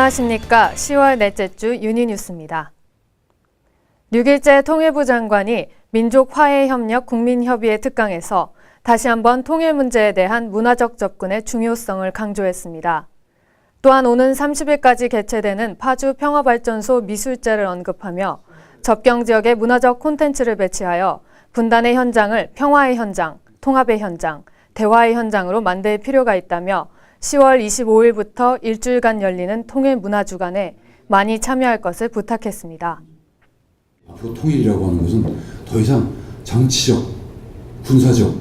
안녕하십니까. 10월 넷째 주 유니뉴스입니다. 6일째 통일부 장관이 민족화해협력 국민협의회 특강에서 다시 한번 통일 문제에 대한 문화적 접근의 중요성을 강조했습니다. 또한 오는 30일까지 개최되는 파주 평화발전소 미술제를 언급하며 접경 지역의 문화적 콘텐츠를 배치하여 분단의 현장을 평화의 현장, 통합의 현장, 대화의 현장으로 만들 필요가 있다며 10월 25일부터 일주일간 열리는 통일 문화주간에 많이 참여할 것을 부탁했습니다. 앞으로 통일이라고 하는 것은 더 이상 정치적, 군사적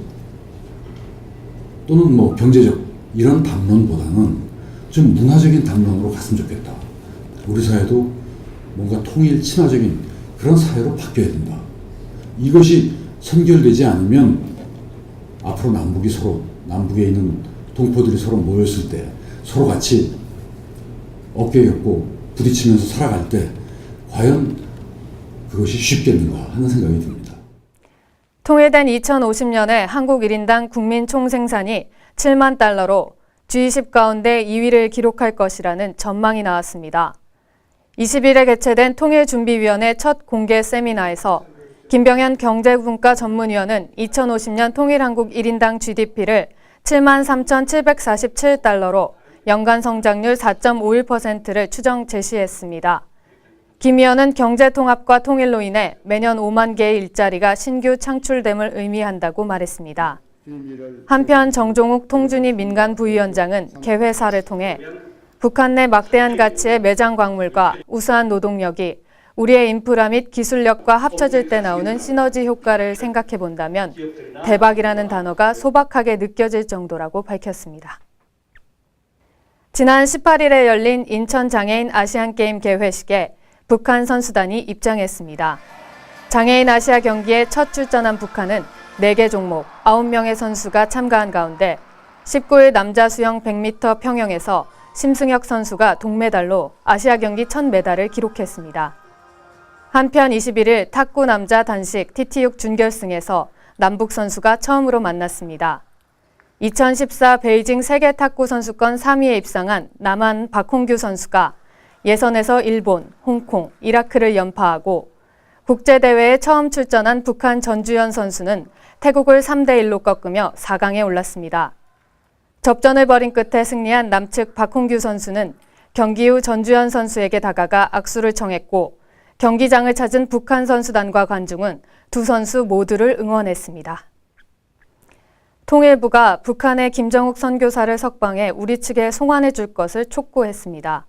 또는 뭐 경제적 이런 담론보다는 좀 문화적인 담론으로 갔으면 좋겠다. 우리 사회도 뭔가 통일 친화적인 그런 사회로 바뀌어야 된다. 이것이 선결되지 않으면 앞으로 남북이 서로 남북에 있는 동포들이 서로 모였을 때 서로 같이 어깨 겹고 부딪히면서 살아갈 때 과연 그것이 쉽겠는가 하는 생각이 듭니다. 통일된 2050년에 한국 1인당 국민 총생산이 7만 달러로 G20 가운데 2위를 기록할 것이라는 전망이 나왔습니다. 20일에 개최된 통일준비위원회 첫 공개 세미나에서 김병현 경제분과 전문위원은 2050년 통일한국 1인당 GDP를 7만 3,747달러로 연간 성장률 4.51%를 추정 제시했습니다. 김 의원은 경제 통합과 통일로 인해 매년 5만 개의 일자리가 신규 창출됨을 의미한다고 말했습니다. 한편 정종욱 통준희 민간 부위원장은 개회사를 통해 북한 내 막대한 가치의 매장 광물과 우수한 노동력이 우리의 인프라 및 기술력과 합쳐질 때 나오는 시너지 효과를 생각해 본다면 대박이라는 단어가 소박하게 느껴질 정도라고 밝혔습니다. 지난 18일에 열린 인천 장애인 아시안게임 개회식에 북한 선수단이 입장했습니다. 장애인 아시아 경기에 첫 출전한 북한은 4개 종목 9명의 선수가 참가한 가운데 19일 남자 수영 100m 평영에서 심승혁 선수가 동메달로 아시아 경기 첫 메달을 기록했습니다. 한편 21일 탁구 남자 단식 TT6 준결승에서 남북 선수가 처음으로 만났습니다. 2014 베이징 세계 탁구 선수권 3위에 입상한 남한 박홍규 선수가 예선에서 일본, 홍콩, 이라크를 연파하고 국제대회에 처음 출전한 북한 전주현 선수는 태국을 3대1로 꺾으며 4강에 올랐습니다. 접전을 벌인 끝에 승리한 남측 박홍규 선수는 경기 후 전주현 선수에게 다가가 악수를 청했고 경기장을 찾은 북한 선수단과 관중은 두 선수 모두를 응원했습니다. 통일부가 북한의 김정욱 선교사를 석방해 우리 측에 송환해 줄 것을 촉구했습니다.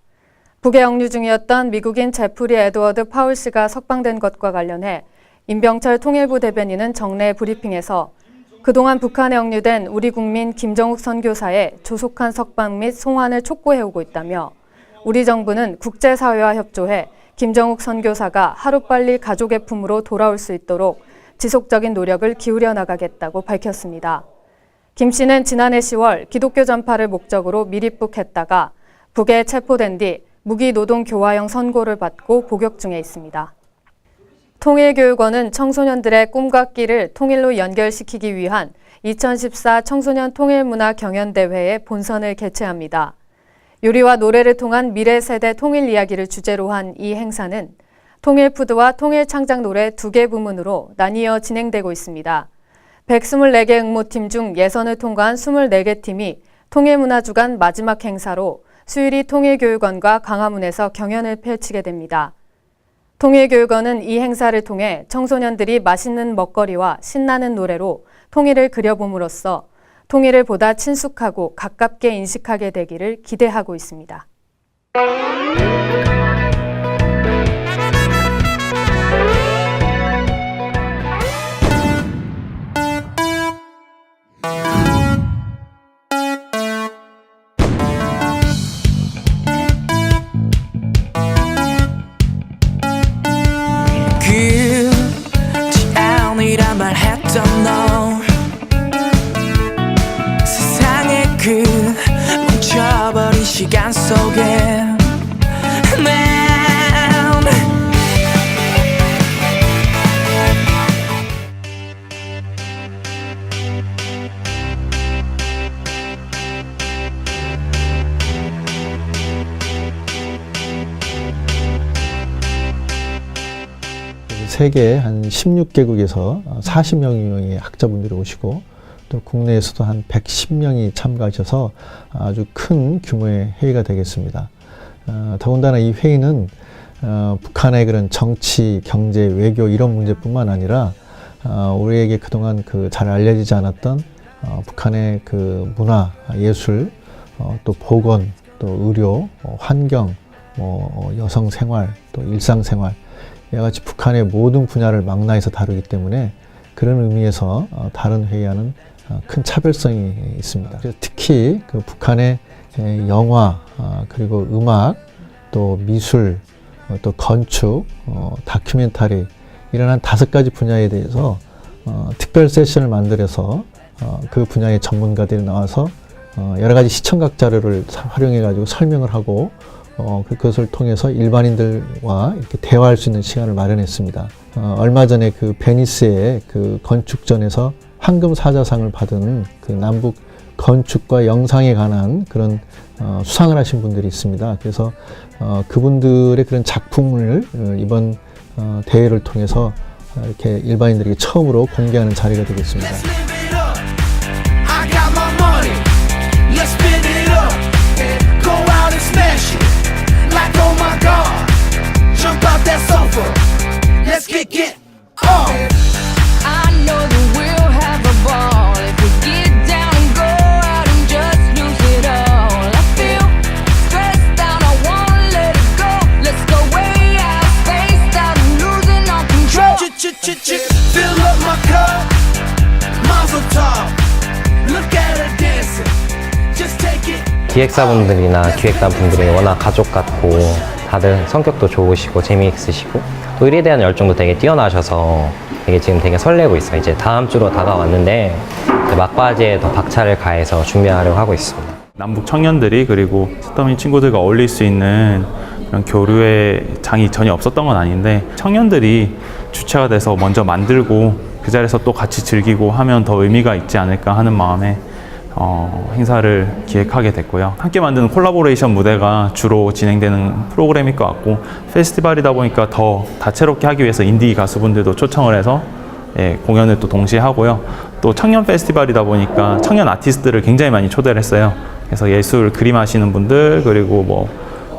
북에 억류 중이었던 미국인 제프리 에드워드 파울 씨가 석방된 것과 관련해 임병철 통일부 대변인은 정례 브리핑에서 그동안 북한에 억류된 우리 국민 김정욱 선교사의 조속한 석방 및 송환을 촉구해오고 있다며 우리 정부는 국제사회와 협조해 김정욱 선교사가 하루빨리 가족의 품으로 돌아올 수 있도록 지속적인 노력을 기울여 나가겠다고 밝혔습니다. 김 씨는 지난해 10월 기독교 전파를 목적으로 미립북했다가 북에 체포된 뒤 무기 노동 교화형 선고를 받고 복역 중에 있습니다. 통일교육원은 청소년들의 꿈과 끼를 통일로 연결시키기 위한 2014 청소년 통일문화 경연대회의 본선을 개최합니다. 요리와 노래를 통한 미래 세대 통일 이야기를 주제로 한 이 행사는 통일푸드와 통일창작 노래 두 개 부문으로 나뉘어 진행되고 있습니다. 124개 응모팀 중 예선을 통과한 24개 팀이 통일문화주간 마지막 행사로 수유리 통일교육원과 강화문에서 경연을 펼치게 됩니다. 통일교육원은 이 행사를 통해 청소년들이 맛있는 먹거리와 신나는 노래로 통일을 그려봄으로써 통일을 보다 친숙하고 가깝게 인식하게 되기를 기대하고 있습니다. 세계 한 16개국에서 40명의 학자분들이 오시고 또 국내에서도 한 110명이 참가하셔서 아주 큰 규모의 회의가 되겠습니다. 어, 더군다나 이 회의는 어, 북한의 그런 정치, 경제, 외교 이런 문제뿐만 아니라 어, 우리에게 그동안 그 잘 알려지지 않았던 어, 북한의 그 문화, 예술, 어, 또 보건, 또 의료, 어, 환경, 뭐 어, 여성 생활, 또 일상 생활 이와 같이 북한의 모든 분야를 망라해서 다루기 때문에 그런 의미에서 어, 다른 회의와는 어, 큰 차별성이 있습니다. 특히 그 북한의 에, 영화 아, 그리고 음악 또 미술 어, 또 건축 어, 다큐멘터리 이런 한 다섯 가지 분야에 대해서 어, 특별 세션을 만들어서 어, 그 분야의 전문가들이 나와서 어, 여러 가지 시청각 자료를 사- 활용해 가지고 설명을 하고 어, 그- 그것을 통해서 일반인들과 이렇게 대화할 수 있는 시간을 마련했습니다. 어, 얼마 전에 그 베니스의 그 건축전에서 황금 사자상을 받은 그 남북 건축과 영상에 관한 그런 어, 수상을 하신 분들이 있습니다. 그래서 어, 그분들의 그런 작품을 어, 이번 어, 대회를 통해서 어, 이렇게 일반인들에게 처음으로 공개하는 자리가 되겠습니다. Oh my god. Jump out that sofa. Let's kick it off. 기획사분들이나 기획단분들이 워낙 가족 같고 다들 성격도 좋으시고 재미있으시고 또 일에 대한 열정도 되게 뛰어나셔서 되게 지금 되게 설레고 있어요. 이제 다음 주로 다가왔는데 막바지에 더 박차를 가해서 준비하려고 하고 있습니다. 남북 청년들이 그리고 스터민 친구들과 어울릴 수 있는 그런 교류의 장이 전혀 없었던 건 아닌데 청년들이 주체가 돼서 먼저 만들고 그 자리에서 또 같이 즐기고 하면 더 의미가 있지 않을까 하는 마음에 어, 행사를 기획하게 됐고요. 함께 만드는 콜라보레이션 무대가 주로 진행되는 프로그램일 것 같고 페스티벌이다 보니까 더 다채롭게 하기 위해서 인디 가수분들도 초청을 해서 예, 공연을 또 동시에 하고요. 또 청년 페스티벌이다 보니까 청년 아티스트들을 굉장히 많이 초대를 했어요. 그래서 예술 그림 하시는 분들 그리고 뭐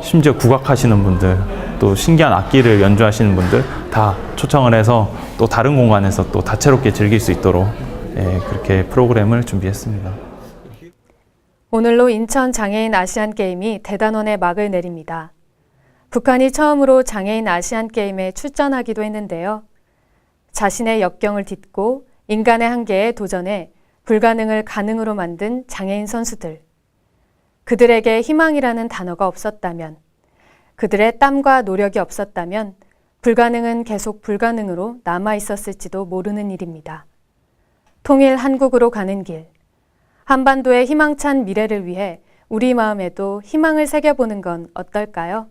심지어 국악 하시는 분들 또 신기한 악기를 연주하시는 분들 다 초청을 해서 또 다른 공간에서 또 다채롭게 즐길 수 있도록 예, 그렇게 프로그램을 준비했습니다. 오늘로 인천 장애인 아시안 게임이 대단원의 막을 내립니다. 북한이 처음으로 장애인 아시안 게임에 출전하기도 했는데요. 자신의 역경을 딛고 인간의 한계에 도전해 불가능을 가능으로 만든 장애인 선수들. 그들에게 희망이라는 단어가 없었다면, 그들의 땀과 노력이 없었다면, 불가능은 계속 불가능으로 남아 있었을지도 모르는 일입니다. 통일 한국으로 가는 길. 한반도의 희망찬 미래를 위해 우리 마음에도 희망을 새겨보는 건 어떨까요?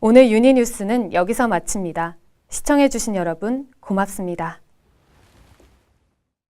오늘 유니뉴스는 여기서 마칩니다. 시청해주신 여러분 고맙습니다.